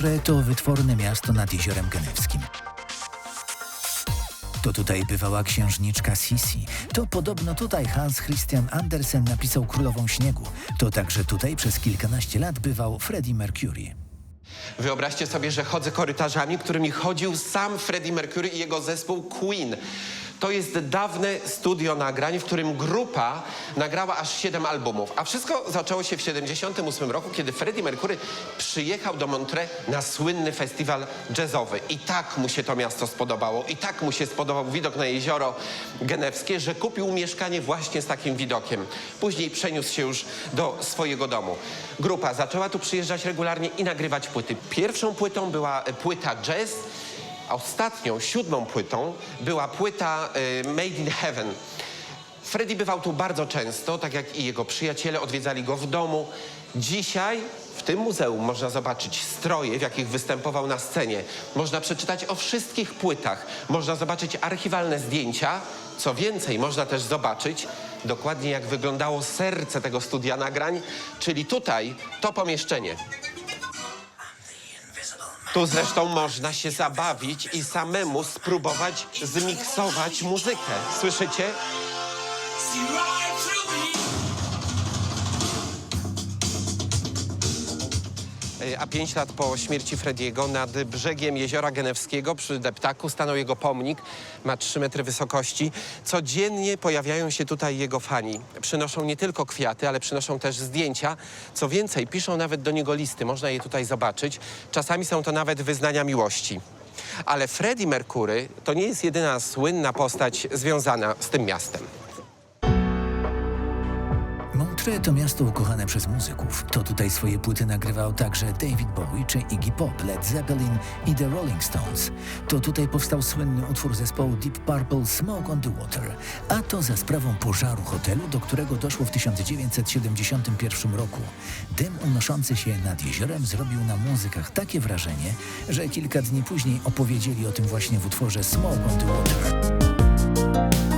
Montreux to wytworne miasto nad Jeziorem Genewskim. To tutaj bywała księżniczka Sisi. To podobno tutaj Hans Christian Andersen napisał Królową Śniegu. To także tutaj przez kilkanaście lat bywał Freddie Mercury. Wyobraźcie sobie, że chodzę korytarzami, którymi chodził sam Freddie Mercury i jego zespół Queen. To jest dawne studio nagrań, w którym grupa nagrała aż 7 albumów. A wszystko zaczęło się w 1978 roku, kiedy Freddie Mercury przyjechał do Montreux na słynny festiwal jazzowy. I tak mu się to miasto spodobało, i tak mu się spodobał widok na jezioro genewskie, że kupił mieszkanie właśnie z takim widokiem. Później przeniósł się już do swojego domu. Grupa zaczęła tu przyjeżdżać regularnie i nagrywać płyty. Pierwszą płytą była e, płyta jazz, ostatnią, siódmą płytą była płyta y, Made in Heaven. Freddie bywał tu bardzo często, tak jak i jego przyjaciele odwiedzali go w domu. Dzisiaj w tym muzeum można zobaczyć stroje, w jakich występował na scenie. Można przeczytać o wszystkich płytach. Można zobaczyć archiwalne zdjęcia. Co więcej, można też zobaczyć dokładnie jak wyglądało serce tego studia nagrań, czyli tutaj to pomieszczenie. Tu zresztą można się zabawić i samemu spróbować zmiksować muzykę. Słyszycie? See right through me. A pięć lat po śmierci Frediego nad brzegiem jeziora Genewskiego przy deptaku stanął jego pomnik. Ma 3 metry wysokości. Codziennie pojawiają się tutaj jego fani. Przynoszą nie tylko kwiaty, ale przynoszą też zdjęcia. Co więcej, piszą nawet do niego listy. Można je tutaj zobaczyć. Czasami są to nawet wyznania miłości. Ale Freddie Mercury to nie jest jedyna słynna postać związana z tym miastem. Montreux to miasto ukochane przez muzyków. To tutaj swoje płyty nagrywał także David Bowie czy Iggy Pop, Led Zeppelin i The Rolling Stones. To tutaj powstał słynny utwór zespołu Deep Purple Smoke on the Water. A to za sprawą pożaru hotelu, do którego doszło w 1971 roku. Dym unoszący się nad jeziorem zrobił na muzykach takie wrażenie, że kilka dni później opowiedzieli o tym właśnie w utworze Smoke on the Water.